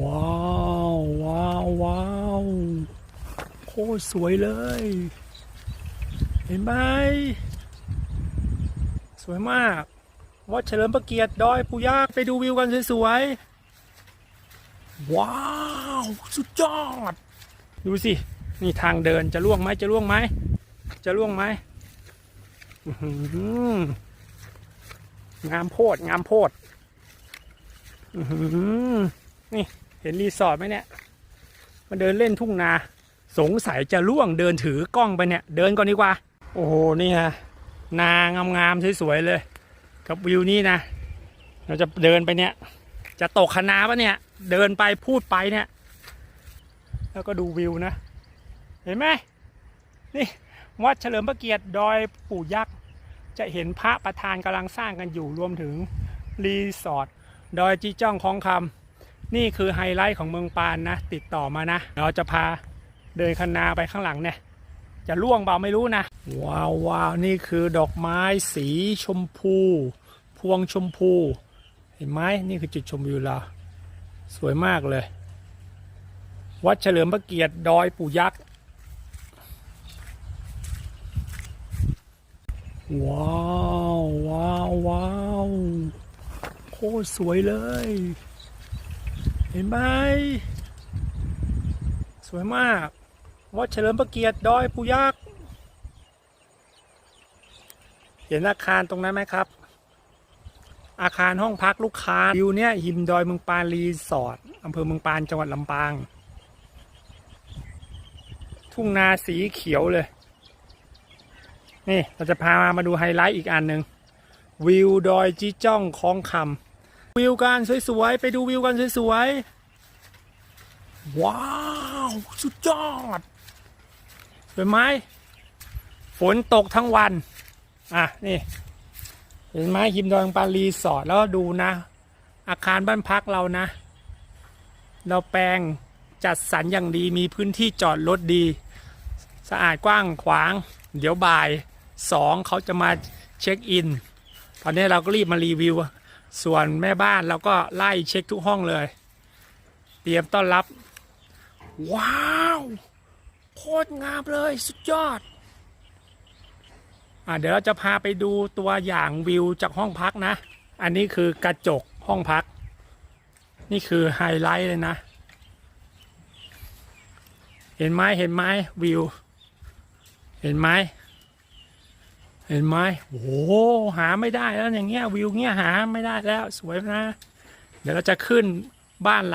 ว้าวว้าวว้าวโคตรสวยเลย เห็นไหมสวยมากวัดเฉลิมพระเกียรติดอยปูยากไปดูวิวกันสวยๆว้าว สุดยอด ดูสิ นี่ทางเดินจะล่วงไหมจะล่วงไหมจะล่วงไหมงามโพดงามโพดอื้อหือ นี่เห็นรีสอร์ทไหมเนี่ยมาเดินเล่นทุ่งนา สงสัยจะล่วงเดินถือกล้องไปเนี่ย เดินก่อนดีกว่า โอ้โหนี่ฮะนางามๆสวยๆเลย กับวิวนี้นะ เราจะเดินไปเนี่ย จะตกคณะปะเนี่ย เดินไปพูดไปเนี่ย แล้วก็ดูวิวนะ เห็นไหมนี่วัดเฉลิมพระเกียรติดอยปู่ยักษ์จะเห็นพระประธานกำลังสร้างกันอยู่รวมถึงรีสอร์ทดอยจีจ้องคองคำ นี่คือไฮไลท์ของเมืองปานนะ ติดต่อมานะ เราจะพาเดินคันนาไปข้างหลังเนี่ย จะล่วงเปล่าไม่รู้นะ ว้าวว้าวนี่คือดอกไม้สีชมพู พวงชมพู เห็นไหมนี่คือจุดชมวิวเรา สวยมากเลย วัดเฉลิมพระเกียรติดอยปู่ยักษ์ว้าวว้าวว้าวโคตรสวยเลย เห็นไหมสวยมากวัดเฉลิมพระเกียรติดอยปูยักษ์เห็นอาคารตรงนั้นไหมครับ อาคารห้องพักลูกค้าวิวเนี่ยหิมดอยเมืองปานรีสอร์ทอำเภอเมืองปานจังหวัดลำปาง ทุ่งนาสีเขียวเลย นี่เราจะพามาดูไฮไลท์อีกอันหนึ่งวิวดอยจีจ้องคลองคำ วิวกันสวยๆ ไปดูวิวกันสวยๆ ว้าว สุดยอดเห็นไหมฝนตกทั้งวัน อะ นี่ เห็นไหมหิมดอยปารีสอร์ทแล้วดูนะ อาคารบ้านพักเรานะ เราแปลงจัดสรรอย่างดีมีพื้นที่จอดรถดี สะอาดกว้างขวาง เดี๋ยวบ่ายสองเขาจะมาเช็คอิน ตอนนี้เราก็รีบมารีวิว ส่วนแม่บ้านเราก็ไล่เช็คทุกห้องเลย เตรียมต้อนรับ ว้าวโคตรงามเลยสุดยอดอะเดี๋ยวเราจะพาไปดูตัวอย่างวิวจากห้องพักนะ อันนี้คือกระจกห้องพัก นี่คือไฮไลท์เลยนะ เห็นไหมเห็นไหมวิว เห็นไหม เห็นไหมโอ้โหหาไม่ได้แล้วอย่างเงี้ยวิวเงี้ยหาไม่ได้แล้วสวยนะ เดี๋ยวเราจะขึ้นบ้านหลัง